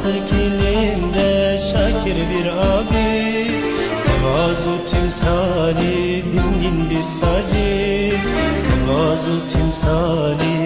Muhammed'im Sen hasır kilimde şakir bir abi. Tevazu timsali dingin bir sacı Tevazu timsali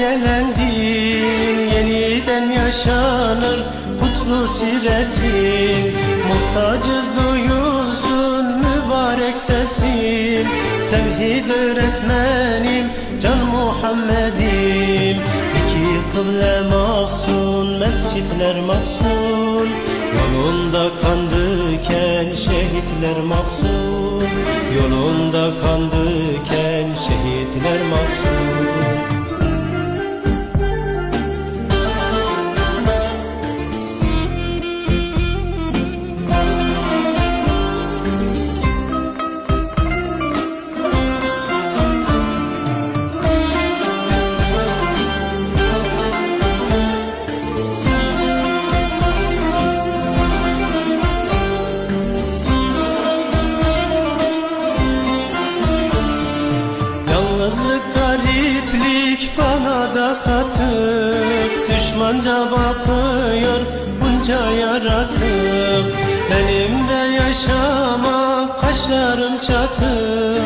gelendin Yeniden yaşanır kutlu siretin. Muhtacız duyulsun mübarek sesin. Tevhid öğretmenim can Muhammed'im. İki kıble mahzun mescitler mahzun. Yolunda kandıken şehitler mahzun. Yolunda kandıken şehitler mahzun Yalnızlık gariplik bana da katık Düşmanca bakıyor bunca yaratık Benim de yaşamak kaşlarım çatık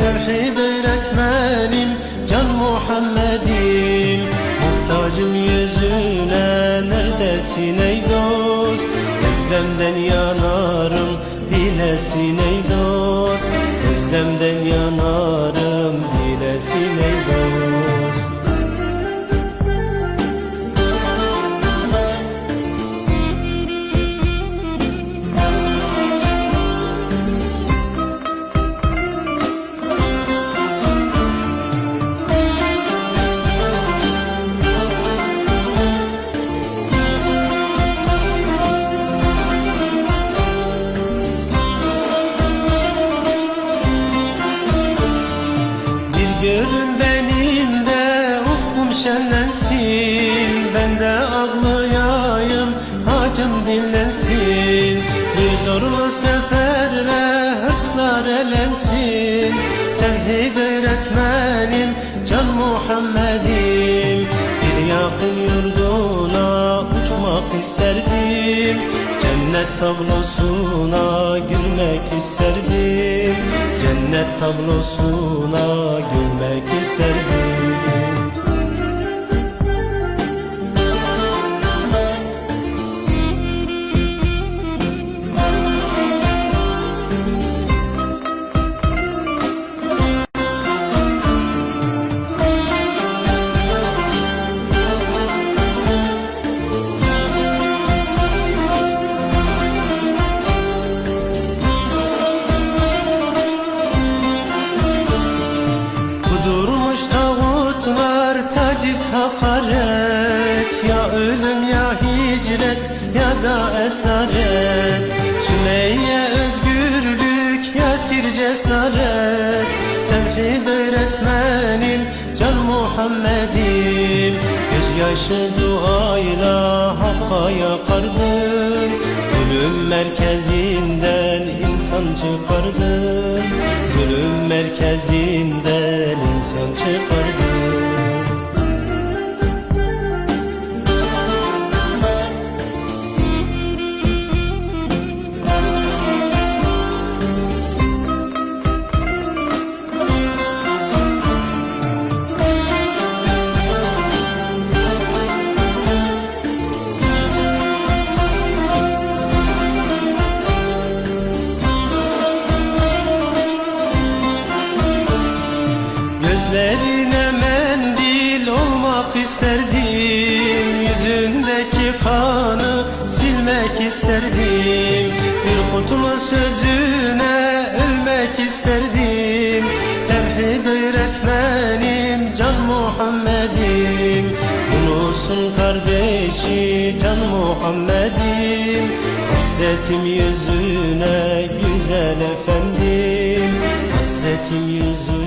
Tevhid öğretmenim can Muhammed'im. Muhtacım yüzüne neredesin ey dost? Özlemden yanarım dilesin ey dost Özlemden yanarım dilesin ey hacım dinlensin Bir zorlu seferle hırslar elensin. Tevhid öğretmenim can Muhammed'im. Bir yakın yurduna uçmak isterdim. Cennet tablosuna gülmek isterdim. Cennet tablosuna gülmek isterdim hakaret Ya ölüm ya hicret ya da esaret. Sümeyye özgürlük Yasir cesaret. Tevhid öğretmenim can Muhammed'im Gözyaşı duayla hakka yakardın. Zulüm merkezinden insan çıkardın. Zulüm merkezinden insan çıkardın Gözlerine mendil olmak isterdim. Yüzündeki kanı silmek isterdim. Bir kutlu sözüne ölmek isterdim. Tevhid öğretmenim can Muhammed Muhammed'im. Yunus'un kardeşi can Muhammed'im. Hasretim yüzüne güzel efendim. Hasretim yüzüne